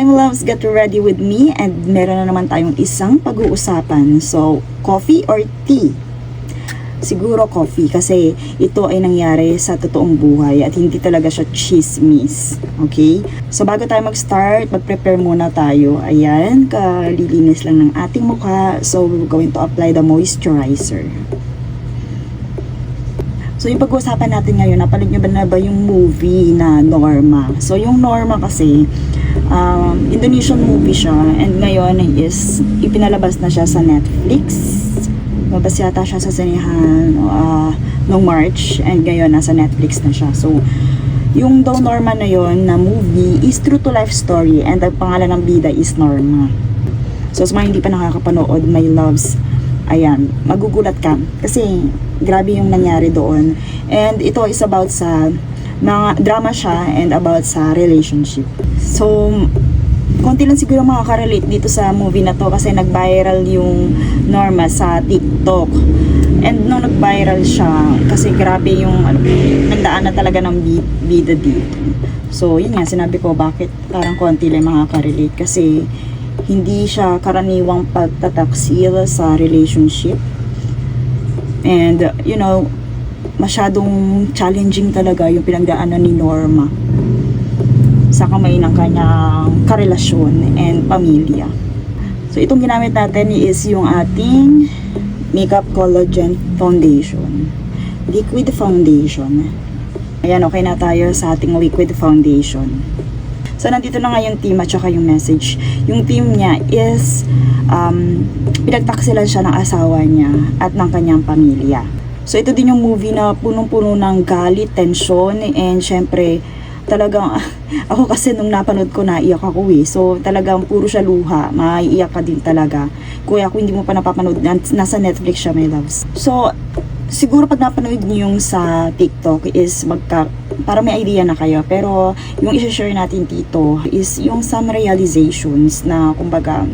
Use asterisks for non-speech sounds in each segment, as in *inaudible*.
Hi my loves, get ready with me and meron na naman tayong isang pag-uusapan. So, coffee or tea? Siguro coffee kasi ito ay nangyari sa totoong buhay at hindi talaga siya chismis. Okay? So bago tayo mag-start, mag-prepare muna tayo. Ayan, kalilinis lang ng ating mukha. So we're going to apply the moisturizer. So yung pag-uusapan natin ngayon, napanood nyo ba na ba yung movie na Norma? So yung Norma kasi, um, Indonesian movie siya and ngayon is ipinalabas na siya sa Netflix. Mabas yata siya sa sinihan uh, noong March and ngayon nasa Netflix na siya. So yung daw Norma na yon na movie is true to life story and ang pangalan ng bida is Norma. So sa mga hindi pa nakakapanood, my loves, ayan, magugulat ka. Kasi grabe yung nangyari doon. And ito is about sa mga drama siya and about sa relationship. So, konti lang siguro makaka-relate dito sa movie na to kasi nag-viral yung Norma sa TikTok. And nung nag-viral siya, kasi grabe yung ano, nagdaan na talaga ng bi- bida dito. So, yun nga, sinabi ko bakit parang konti lang makaka-relate kasi hindi siya karaniwang pagtataksil sa relationship. And, you know, masyadong challenging talaga yung pinagdaanan ni Norma sa kamay ng kanyang karelasyon and pamilya. So, itong ginamit natin is yung ating Makeup Collagen Foundation. Liquid Foundation. Ayan, okay na tayo sa ating liquid foundation. So, nandito na nga yung team at saka yung message. Yung team niya is um, pinagtaksilan siya ng asawa niya at ng kanyang pamilya. So, ito din yung movie na punong-puno ng galit, tension, and syempre, talagang, *laughs* ako kasi nung napanood ko, naiyak ako eh. So, talagang puro siya luha. Maiiyak ka din talaga. Kuya, kung hindi mo pa napapanood, nas- nasa Netflix siya, my loves. So, siguro pag napanood niyo yung sa TikTok is magka para may idea na kayo. Pero yung i-share natin dito is yung some realizations na kumbaga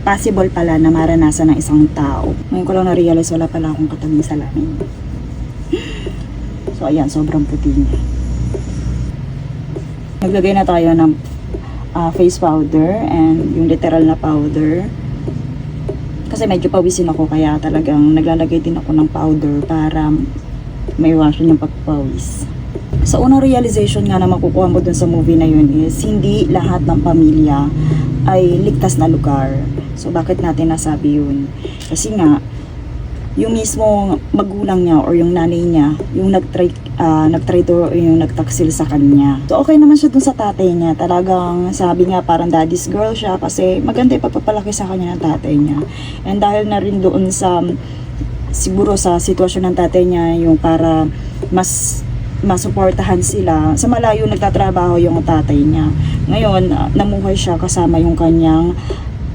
possible pala na maranasan ng isang tao. Ngayon ko lang na-realize wala pala akong katabing salamin. So ayan, sobrang puti niya. Naglagay na tayo ng ah, face powder and yung literal na powder. Kasi medyo pawisin ako kaya talagang naglalagay din ako ng powder para may iwasan yung pagpawis. Sa unang realization nga na makukuha mo dun sa movie na yun is hindi lahat ng pamilya ay ligtas na lugar. So bakit natin nasabi yun? Kasi nga yung mismo magulang niya or yung nanay niya, yung nagtry, uh, nagtry to or yung nagtaksil sa kanya. So okay naman siya dun sa tatay niya. Talagang sabi nga parang daddy's girl siya kasi maganda yung pagpapalaki sa kanya ng tatay niya. And dahil na rin doon sa siguro sa sitwasyon ng tatay niya yung para mas masuportahan sila. Sa malayo nagtatrabaho yung tatay niya. Ngayon, ah, namuhay siya kasama yung kanyang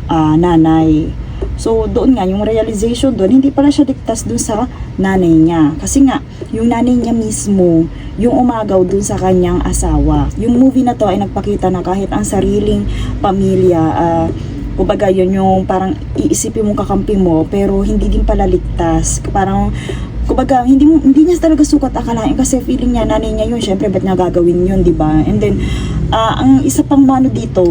ah, nanay. So, doon nga, yung realization doon, hindi pala siya ligtas doon sa nanay niya. Kasi nga, yung nanay niya mismo, yung umagaw doon sa kanyang asawa. Yung movie na to ay nagpakita na kahit ang sariling pamilya, ah, kumbaga yun yung parang iisipin mong kakampi mo, pero hindi din pala ligtas. Parang kumbaga, hindi, hindi niya talaga sukat akalain kasi feeling niya, nanay niya yun, syempre, ba't niya gagawin yun, di ba? And then, ah, ang isa pang mano dito,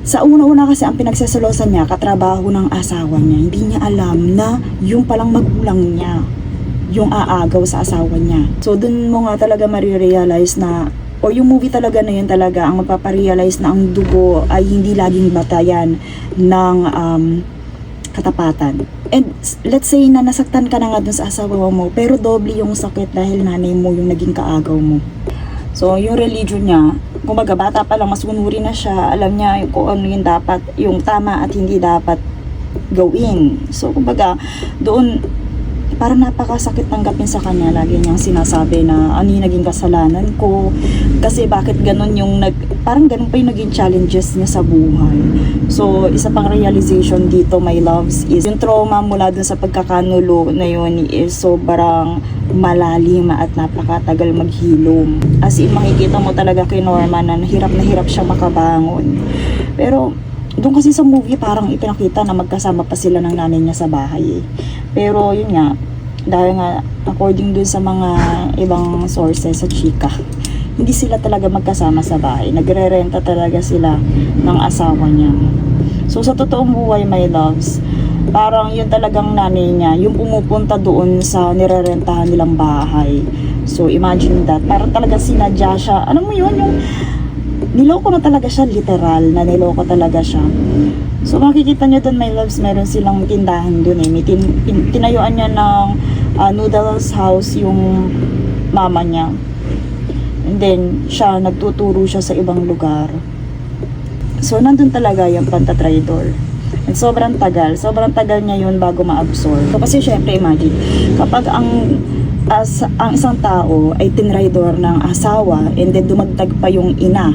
sa una-una kasi ang pinagsasalosan niya, katrabaho ng asawa niya, hindi niya alam na yung palang magulang niya, yung aagaw sa asawa niya. So, dun mo nga talaga marirealize na, o yung movie talaga na yun talaga, ang magpaparealize na ang dugo ay hindi laging batayan ng um, katapatan. And let's say na nasaktan ka na nga dun sa asawa mo, pero doble yung sakit dahil nanay mo yung naging kaagaw mo. So, yung religion niya, kumbaga bata pa lang, mas unuri na siya, alam niya kung ano yung dapat, yung tama at hindi dapat gawin. So, kumbaga, doon, parang napakasakit tanggapin sa kanya. Lagi niyang sinasabi na ano yung naging kasalanan ko. Kasi bakit ganun yung nag, parang ganun pa yung naging challenges niya sa buhay. So, isa pang realization dito, my loves, is yung trauma mula dun sa pagkakanulo na yun is sobrang malalim at napakatagal maghilom. As in, makikita mo talaga kay Norma na hirap na hirap siya makabangon. Pero, doon kasi sa movie parang ipinakita na magkasama pa sila ng nanay niya sa bahay eh. Pero yun nga, dahil nga according dun sa mga ibang sources sa chika, hindi sila talaga magkasama sa bahay. Nagre-renta talaga sila ng asawa niya. So sa totoong buhay, my loves, parang yun talagang nanay niya, yung pumupunta doon sa nirerentahan nilang bahay. So imagine that, parang talaga sinadya siya. Alam mo yun, yung niloko na talaga siya, literal, na niloko talaga siya. So makikita niyo doon, my loves, meron silang tindahan doon eh. Tin, tin- tinayuan niya ng ah, noodles house yung mama niya. And then, siya, nagtuturo siya sa ibang lugar. So, nandun talaga yung pantatraidor. And sobrang tagal. Sobrang tagal niya yun bago ma-absorb. So, kasi syempre, imagine, kapag ang as, ang isang tao ay tinraidor ng asawa and then dumagdag pa yung ina,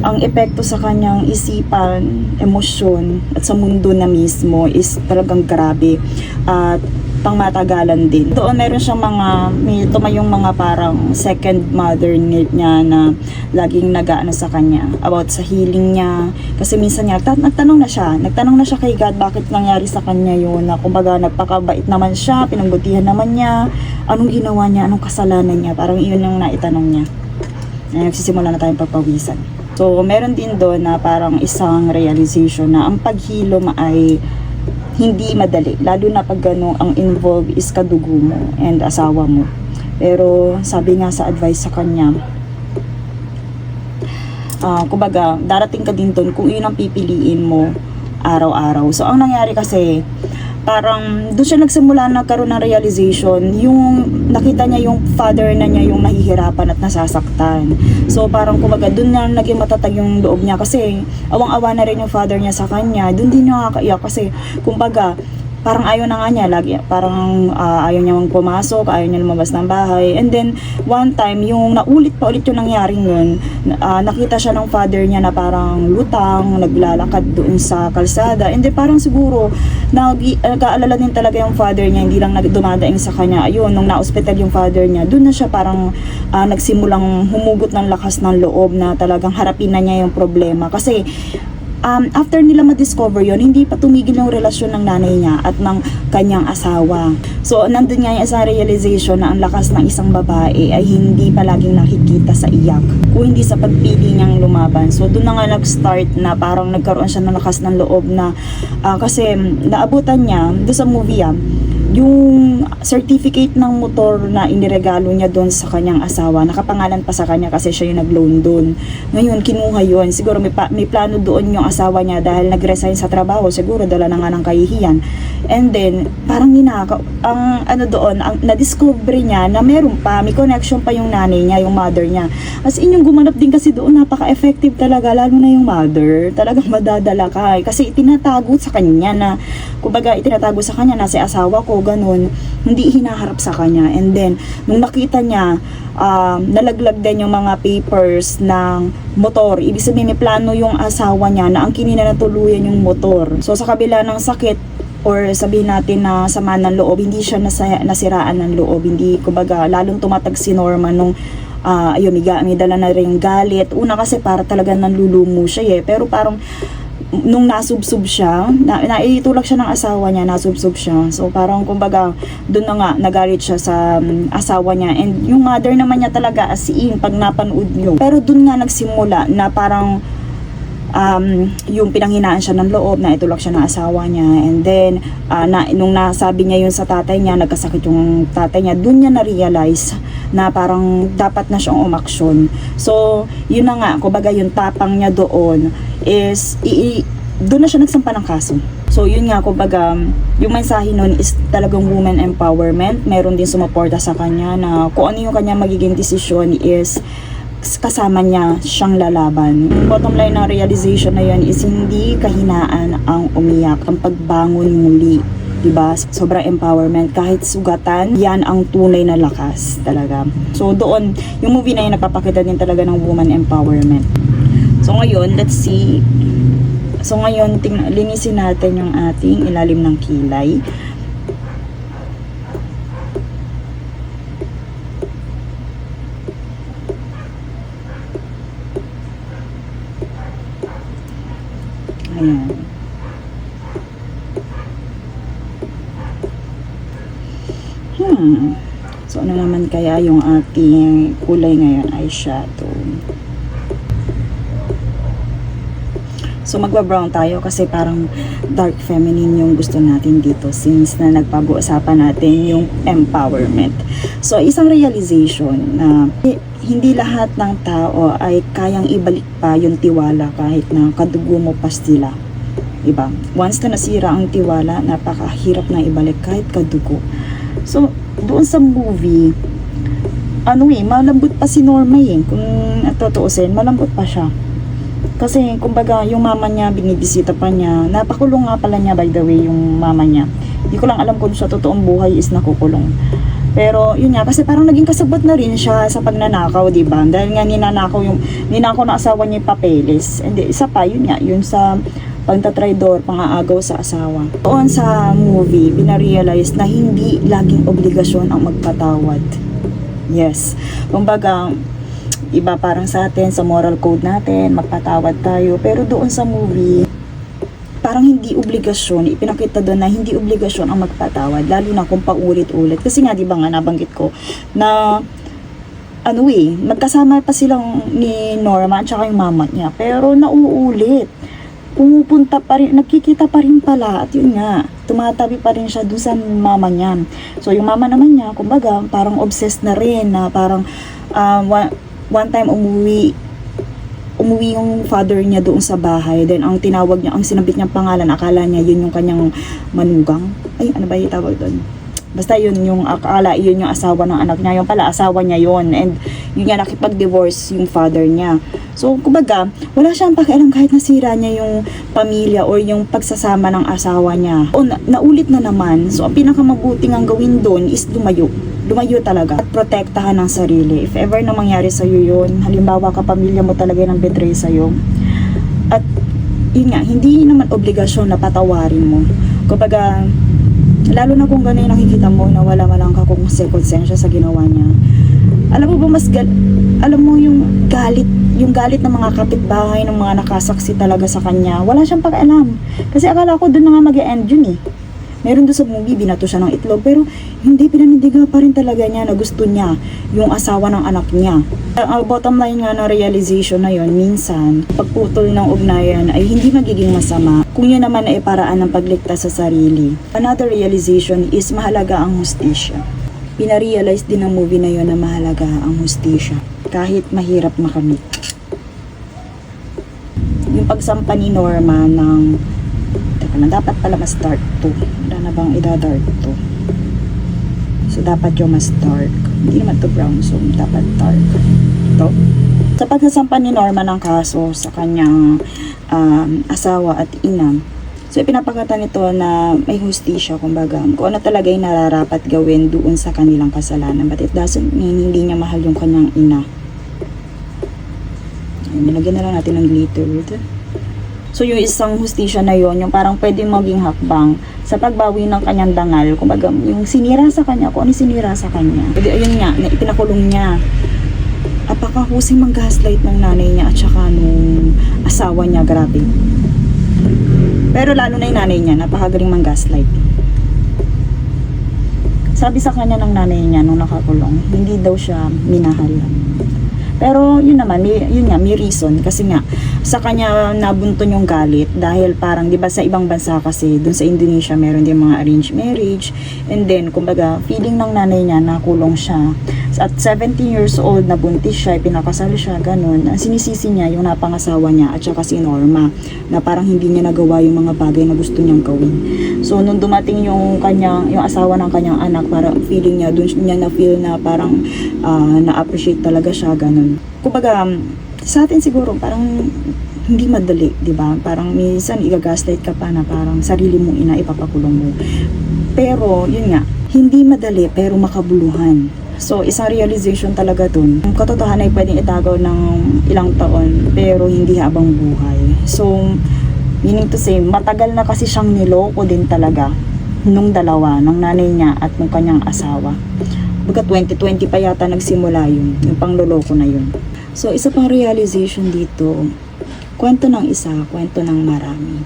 ang epekto sa kanyang isipan, emosyon, at sa mundo na mismo is talagang grabe at pangmatagalan din. Doon meron siyang mga, may tumayong mga parang second mother ni- niya na laging nag-ano sa kanya about sa healing niya. Kasi minsan niya, ta- nagtanong na siya, nagtanong na siya kay God bakit nangyari sa kanya yun, na kumbaga nagpakabait naman siya, pinagbutihan naman niya, anong ginawa niya, anong kasalanan niya, parang iyon yung naitanong niya. Na nagsisimula na tayong pagpawisan. So, meron din doon na parang isang realization na ang paghilom ay hindi madali. Lalo na pag gano, ang involved is kadugo mo and asawa mo. Pero sabi nga sa advice sa kanya, ah kumbaga, darating ka din doon kung yun ang pipiliin mo araw-araw. So, ang nangyari kasi, parang doon siya nagsimula nagkaroon ng realization. Yung nakita niya yung father na niya yung nahihirapan at nasasaktan. So parang kumbaga doon na naging matatag yung loob niya. Kasi awang-awa na rin yung father niya sa kanya. Doon din nakakaiyak kasi kumbaga parang ayaw na nga niya. Lagi parang ah, ayaw niya pumasok ayaw niya lumabas ng bahay. And then one time yung naulit pa ulit yung nangyaring yun ah, nakita siya ng father niya na parang lutang naglalakad doon sa kalsada. And then parang siguro nag nag-aalala din talaga yung father niya hindi lang dumadaing sa kanya. Ayun nung na-hospital yung father niya doon na siya parang ah, nagsimulang humugot ng lakas ng loob na talagang harapin na niya yung problema. Kasi um, after nila ma-discover yon hindi pa tumigil yung relasyon ng nanay niya at ng kanyang asawa. So, nandun nga yung isang realization na ang lakas ng isang babae ay hindi palaging nakikita sa iyak kung hindi sa pagpili niyang lumaban. So, doon na nga nag-start na parang nagkaroon siya ng lakas ng loob na ah, kasi naabutan niya doon sa movie ah, yung certificate ng motor na iniregalo niya doon sa kanyang asawa, nakapangalan pa sa kanya kasi siya yung nag-loan doon. Ngayon, kinuha yun. Siguro may, pa- may plano doon yung asawa niya dahil nag-resign sa trabaho. Siguro dala na nga ng kahihiyan. And then, parang ninaka, ang ano doon, ang na-discover niya na meron pa, may connection pa yung nanay niya, yung mother niya. As in, yung gumanap din kasi doon, napaka-effective talaga, lalo na yung mother. Talagang madadala ka. Kasi itinatago sa kanya na, kumbaga, itinatago sa kanya na si asawa ko, ganun, hindi hinaharap sa kanya. And then, nung nakita niya, um, nalaglag din yung mga papers ng motor. Ibig sabihin, may plano yung asawa niya na ang kininatuluyan yung motor. So, sa kabila ng sakit, or sabihin natin na sama ng loob, hindi siya nasa, nasiraan ng loob. Hindi, kumbaga, lalong tumatag si Norma nung ah ayun, may, may dala na rin galit. Una kasi para talaga nanlulumo siya eh. Pero parang nung nasubsob siya, na, naitulak siya ng asawa niya, nasubsob siya. So parang kumbaga, doon na nga nagalit siya sa um, asawa niya. And yung mother naman niya talaga as in, pag napanood nyo. Pero doon nga nagsimula na parang um, yung pinanghinaan siya ng loob na itulak siya ng asawa niya. And then ah, na, nung nasabi niya yun sa tatay niya nagkasakit yung tatay niya dun niya na-realize na parang dapat na siyang umaksyon. So yun na nga kumbaga yung tapang niya doon is i, i- doon na siya nagsampa ng kaso. So yun nga, kumbaga, yung mensahe nun is talagang woman empowerment. Meron din sumuporta sa kanya na kung ano yung kanya magiging desisyon is kasama niya siyang lalaban. Bottom line ng realization na yun is hindi kahinaan ang umiyak, ang pagbangon muli. 'di ba? Sobrang empowerment kahit sugatan, 'yan ang tunay na lakas talaga. So doon, yung movie na yun nagpapakita din talaga ng woman empowerment. So ngayon, let's see. So ngayon, ting linisin natin yung ating ilalim ng kilay. Ayan. Hmm. So, ano naman kaya yung ating kulay ngayon? Eyeshadow. So magba-brown tayo kasi parang dark feminine yung gusto natin dito since na nagpag-uusapan natin yung empowerment. So isang realization na hindi lahat ng tao ay kayang ibalik pa yung tiwala kahit na kadugo mo pa sila. Diba? Once na nasira ang tiwala, napakahirap na ibalik kahit kadugo. So, doon sa movie, ano eh, malambot pa si Norma eh. Kung totoosin, malambot pa siya. Kasi, kumbaga, yung mama niya, binibisita pa niya. Napakulong nga pala niya, by the way, yung mama niya. Hindi ko lang alam kung sa totoong buhay is nakukulong. Pero, yun nga, kasi parang naging kasabot na rin siya sa pagnanakaw, di ba? Dahil nga ninanakaw yung, ninakaw na asawa niya papeles. Hindi, isa pa, yun nga, yun sa pagtatraidor, pangaagaw sa asawa. Doon sa movie, binarealize na hindi laging obligasyon ang magpatawad. Yes. Kumbaga, iba parang sa atin, sa moral code natin, magpatawad tayo. Pero doon sa movie, parang hindi obligasyon, ipinakita doon na hindi obligasyon ang magpatawad, lalo na kung paulit-ulit. Kasi nga, di ba nga, nabanggit ko, na ano eh, magkasama pa silang ni Norma at saka yung mama niya. Pero nauulit. Pumupunta pa rin, nagkikita pa rin pala. At yun nga, tumatabi pa rin siya dun sa mama niya. So yung mama naman niya, kumbaga, parang obsessed na rin na parang um, one, time umuwi umuwi yung father niya doon sa bahay. Then, ang tinawag niya, ang sinabit niyang pangalan, akala niya yun yung kanyang manugang. Ay, ano ba yung tawag doon? Basta yun yung akala, yun yung asawa ng anak niya. Yung pala, asawa niya yun. And yun nga, nakipag-divorce yung father niya. So, kumbaga, wala siyang pakialam kahit nasira niya yung pamilya or yung pagsasama ng asawa niya. O, na, naulit na naman. So, ang pinakamabuting ang gawin doon is lumayo lumayo talaga at protektahan ng sarili. If ever na mangyari sa'yo yun, halimbawa kapamilya mo talaga ng betray sa'yo, at yun nga, hindi naman obligasyon na patawarin mo. Kumbaga, lalo na kung gano'n yung nakikita mo na wala malang ka kung konsensya sa ginawa niya. Alam mo ba mas gal alam mo yung galit yung galit ng mga kapitbahay ng mga nakasaksi talaga sa kanya wala siyang pakialam kasi akala ko doon na nga mag-end yun eh meron doon sa movie, binato siya ng itlog, pero hindi pinanindigan pa rin talaga niya na gusto niya yung asawa ng anak niya. Ang bottom line nga ng realization na yon minsan, pagputol ng ugnayan ay hindi magiging masama kung yun naman ay paraan ng pagligtas sa sarili. Another realization is mahalaga ang hustisya. Pinarealize din ng movie na yon na mahalaga ang hustisya kahit mahirap makamit. Yung pagsampa ni Norma ng Lang, dapat pala mas dark to. Wala na bang ida-dark to? So, dapat yung mas dark. Hindi naman to brown, so dapat dark. Ito. Sa pagsasampa ni Norma ng kaso sa kanyang um, asawa at ina, so ipinapakita nito na may hustisya, kumbaga, kung ano talaga yung nararapat gawin doon sa kanilang kasalanan. But it doesn't mean hindi niya mahal yung kanyang ina. Nilagyan na lang natin ng glitter. Ito. So yung isang hustisya na yon yung parang pwedeng maging hakbang sa pagbawi ng kanyang dangal. Kumbaga, yung sinira sa kanya, kung ano sinira sa kanya. Pwede, ayun nga, na ipinakulong niya. Apakahusing mag-gaslight ng nanay niya at saka nung asawa niya, grabe. Pero lalo na yung nanay niya, napakagaling mang-gaslight. Sabi sa kanya ng nanay niya nung nakakulong, hindi daw siya minahal. Pero yun naman, may, yun nga, may reason. Kasi nga, sa kanya nabunton yung galit dahil parang, di ba sa ibang bansa kasi, dun sa Indonesia, meron din mga arranged marriage. And then, kumbaga, feeling ng nanay niya, nakulong siya. At 17 years old, nabuntis siya, pinakasal siya, ganun. Ang sinisisi niya, yung napangasawa niya, at saka si Norma, na parang hindi niya nagawa yung mga bagay na gusto niyang gawin. So, nung dumating yung kanya, yung asawa ng kanyang anak, parang feeling niya, dun niya na-feel na parang ah, na-appreciate talaga siya, ganun. Kumbaga, sa atin siguro, parang hindi madali, di ba? Parang minsan igagaslight ka pa na parang sarili mong ina ipapakulong mo. Pero, yun nga, hindi madali pero makabuluhan. So, isang realization talaga dun. Ang katotohanan ay pwedeng itagaw ng ilang taon pero hindi habang buhay. So, meaning to say, matagal na kasi siyang niloko din talaga nung dalawa, ng nanay niya at nung kanyang asawa. Baga 2020 pa yata nagsimula yun, yung pangloloko na yun. So, isa pang realization dito, kwento ng isa, kwento ng marami.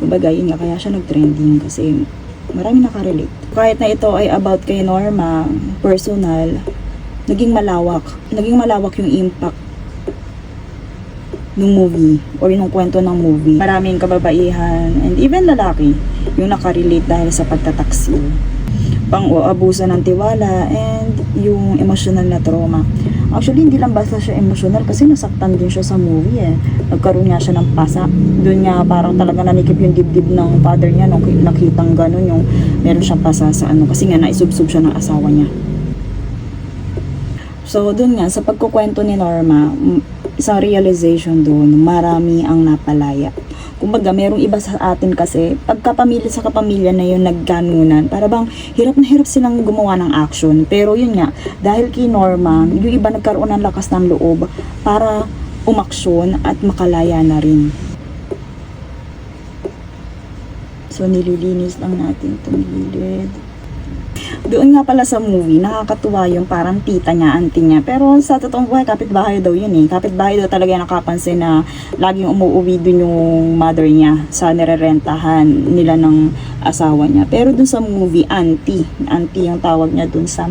Kumbaga, yun nga, kaya siya nag-trending kasi marami nakarelate. kahit na ito ay about kay Norma, personal, naging malawak. Naging malawak yung impact ng movie or yung kwento ng movie. Maraming kababaihan and even lalaki yung nakarelate dahil sa pagtataksil. Pang-abuso ng tiwala and yung emotional na trauma. Actually, hindi lang basta siya emotional kasi nasaktan din siya sa movie eh. Nagkaroon nga siya ng pasa. Doon nga parang talaga nanikip yung dibdib ng father niya nung nakitang gano'n yung meron siyang pasa sa ano kasi nga naisubsub siya ng asawa niya. So, doon nga, sa pagkukwento ni Norma, isang realization doon, marami ang napalaya. Kumbaga, merong iba sa atin kasi, pagkapamilya sa kapamilya na yun nagganunan, para bang hirap na hirap silang gumawa ng action. Pero yun nga, dahil kay Norma, yung iba nagkaroon ng lakas ng loob para umaksyon at makalaya na rin. So, nililinis lang natin itong gilid. Doon nga pala sa movie, nakakatuwa yung parang tita niya, auntie niya. Pero sa totoong buhay, kapitbahay daw yun eh. Kapitbahay daw talaga nakapansin na laging umuwi dun yung mother niya sa nirerentahan nila ng asawa niya. Pero dun sa movie, auntie. Auntie yung tawag niya dun sa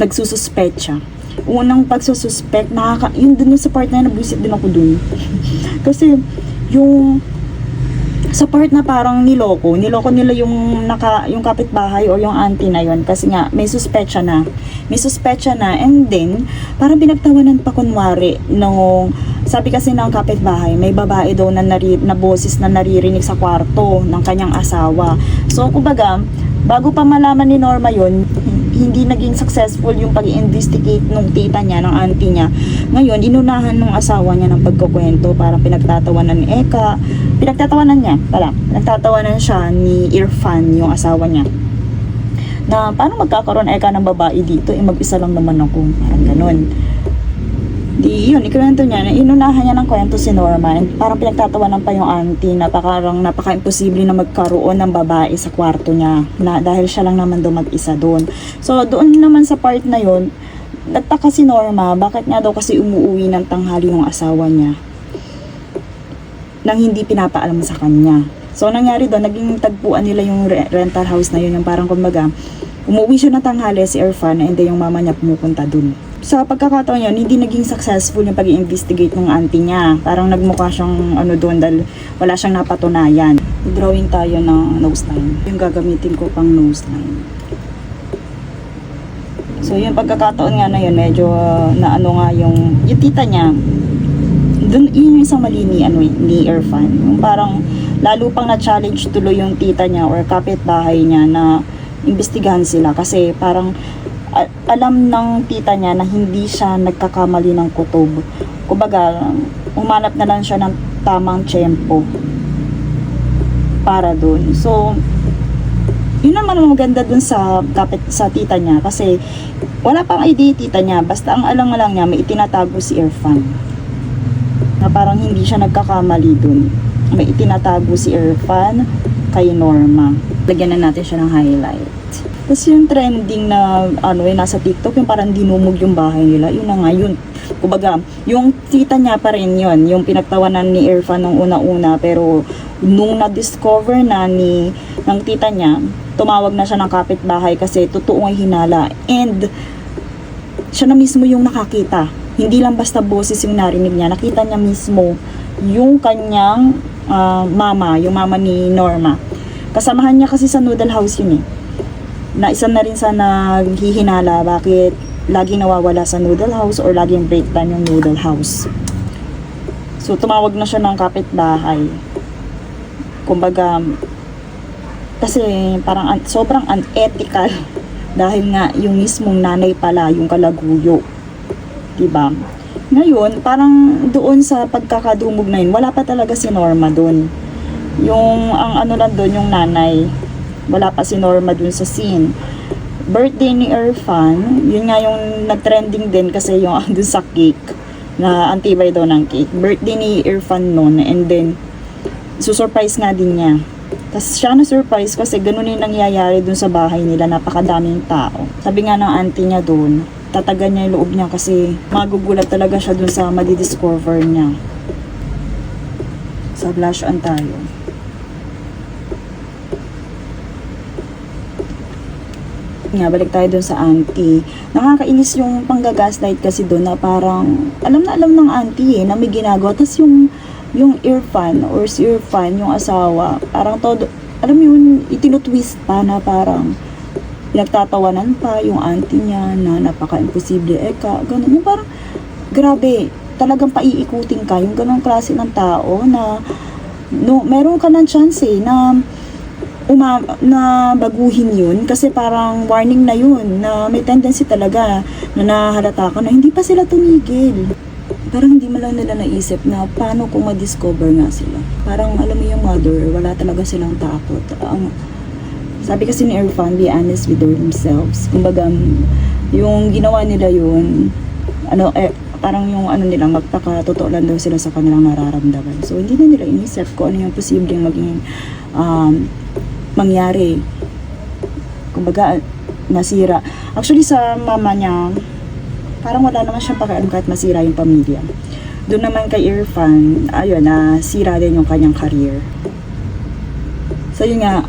nagsususpect. Unang pagsususpect, nakaka, yun dun sa part na yun, nabwisit din ako dun. *laughs* Kasi yung sa part na parang niloko, niloko nila yung naka yung kapitbahay or yung auntie na yon kasi nga may suspecha na. May suspecha na and then parang pinagtawanan pa kunwari nung sabi kasi ng kapitbahay, may babae daw na, nari, na boses na naririnig sa kwarto ng kanyang asawa. So, kumbaga, bago pa malaman ni Norma yon hindi naging successful yung pag-investigate nung tita niya, ng auntie niya. Ngayon, inunahan ng asawa niya ng pagkukwento, parang pinagtatawanan ni Eka, pinagtatawanan niya, pala, pinagtatawanan siya ni Irfan, yung asawa niya. Na paano magkakaroon Eka ng babae dito, eh mag-isa lang naman ako, parang ganun. Di yun, ikwento niya na inunahan niya ng kwento si Norma and parang pinagtatawanan pa yung auntie na parang napaka-imposible na magkaroon ng babae sa kwarto niya na dahil siya lang naman daw mag-isa doon. So doon naman sa part na yun, nagtaka si Norma bakit nga daw kasi umuwi ng tanghali yung asawa niya nang hindi pinapaalam sa kanya. So, nangyari doon, naging tagpuan nila yung re- rental house na yun, yung parang kumbaga, umuwi siya ng tanghali si Irfan and then yung mama niya pumupunta dun. Sa pagkakataon yun, hindi naging successful yung pag-investigate ng auntie niya. Parang nagmukha siyang ano doon dahil wala siyang napatunayan. Drawing tayo ng nose line. Yung gagamitin ko pang nose line. So yung pagkakataon nga na yun, medyo uh, na ano nga yung, yung tita niya, dun, yun yung isang mali ni, ano, ni Irfan. Yung parang lalo pang na-challenge tuloy yung tita niya or kapitbahay niya na imbestigahan sila kasi parang alam ng tita niya na hindi siya nagkakamali ng kutob. Kumbaga, umanap na lang siya ng tamang tiyempo para dun. So, yun naman ang maganda dun sa kapit sa tita niya kasi wala pang idea tita niya. Basta ang alam lang niya may itinatago si Irfan. Na parang hindi siya nagkakamali dun. May itinatago si Irfan kay Norma. Lagyan na natin siya ng highlight tapos yung trending na ano yung nasa TikTok yung parang dinumog yung bahay nila yun na nga yun. Kumbaga yung tita niya pa rin yun yung pinagtawanan ni Irfan nung una-una pero nung na-discover na ni ng tita niya tumawag na siya ng kapitbahay kasi totoo ang hinala. And siya na mismo yung nakakita. Hindi lang basta boses yung narinig niya nakita niya mismo yung kanyang ah, mama yung mama ni Norma. Kasamahan niya kasi sa noodle house yun eh na isa na rin sa naghihinala bakit laging nawawala sa noodle house or laging breakdown yung noodle house so tumawag na siya ng kapitbahay kumbaga kasi parang sobrang unethical *laughs* dahil nga yung mismong nanay pala yung kalaguyo. 'Di ba? Ngayon, parang doon sa pagkakadumog na yun, wala pa talaga si Norma doon. Yung ang ano lang doon yung nanay. Wala pa si Norma doon sa scene. Birthday ni Irfan, yun nga yung nag-trending din kasi yung *laughs* doon sa cake na antibay daw ng cake. Birthday ni Irfan noon and then susurprise nga din niya. Tapos siya na surprise kasi ganun yung nangyayari dun sa bahay nila, napakadaming tao. Sabi nga ng auntie niya dun, tatagan niya yung loob niya kasi magugulat talaga siya dun sa madidiscover niya. Sa blush on tayo. Nga, balik tayo dun sa auntie. Nakakainis yung panggagaslight kasi doon na parang, alam na alam ng auntie eh, na may ginagawa. Tapos yung, yung Irfan or si Irfan, yung asawa, parang todo, alam mo yun, itinutwist pa na parang, pinagtatawanan pa yung auntie niya na napaka-imposible eka, ganun. Yung parang, grabe, talagang paiikutin ka, yung ganong klase ng tao na, no, meron ka ng chance eh, na, uma, na baguhin yun kasi parang warning na yun na may tendency talaga na nahalata ka na hindi pa sila tumigil. Parang hindi mo lang nila naisip na paano kung ma-discover nga sila. Parang alam mo yung mother, wala talaga silang takot. Ang, sabi kasi ni Irfan, be honest with themselves. Kumbaga, yung ginawa nila yun, ano, eh, parang yung ano nila, magpaka-totoo lang daw sila sa kanilang nararamdaman. So, hindi na nila inisip kung ano yung posibleng maging um, mangyari. Kumbaga, nasira. Actually, sa mama niya, parang wala naman siyang pakialam kahit masira yung pamilya. Doon naman kay Irfan, ayun, nasira din yung kanyang career. So, yun nga,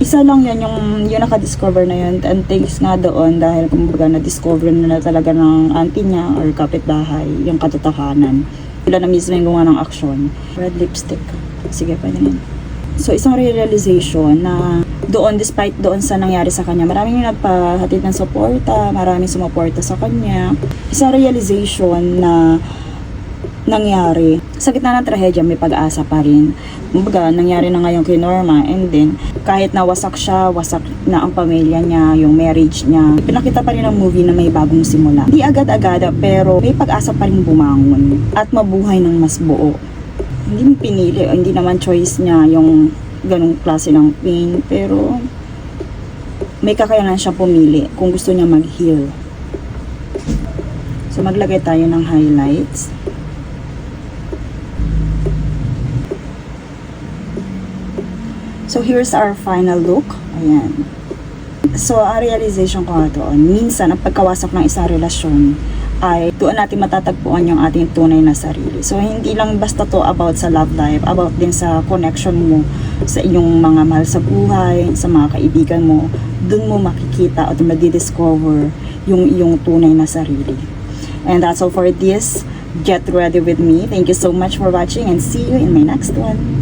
isa lang yun yung, yung nakadiscover na yun. And thanks nga doon dahil kumbaga na-discover na, na talaga ng auntie niya or kapitbahay yung katotohanan. Sila na mismo yung gumawa ng aksyon. Red lipstick. Sige, pwede yun. So, isang realization na doon, despite doon sa nangyari sa kanya, maraming nagpahatid ng suporta, maraming sumuporta sa kanya. Isang realization na nangyari. Sa gitna ng trahedya, may pag-asa pa rin. Kumbaga, nangyari na ngayon kay Norma and then, kahit na wasak siya, wasak na ang pamilya niya, yung marriage niya, pinakita pa rin ang movie na may bagong simula. Hindi agad-agad, pero may pag-asa pa rin bumangon at mabuhay ng mas buo. Hindi pinili, hindi naman choice niya yung ganong klase ng pain, pero may kakayanan siya pumili kung gusto niya mag-heal. So, maglagay tayo ng highlights. So, here's our final look. Ayan. So, ang realization ko doon, minsan, ang pagkawasak ng isang relasyon ay doon natin matatagpuan yung ating tunay na sarili. So, hindi lang basta to about sa love life, about din sa connection mo sa inyong mga mahal sa buhay, sa mga kaibigan mo. Doon mo makikita at madidiscover yung iyong tunay na sarili. And that's all for this. Get ready with me. Thank you so much for watching and see you in my next one.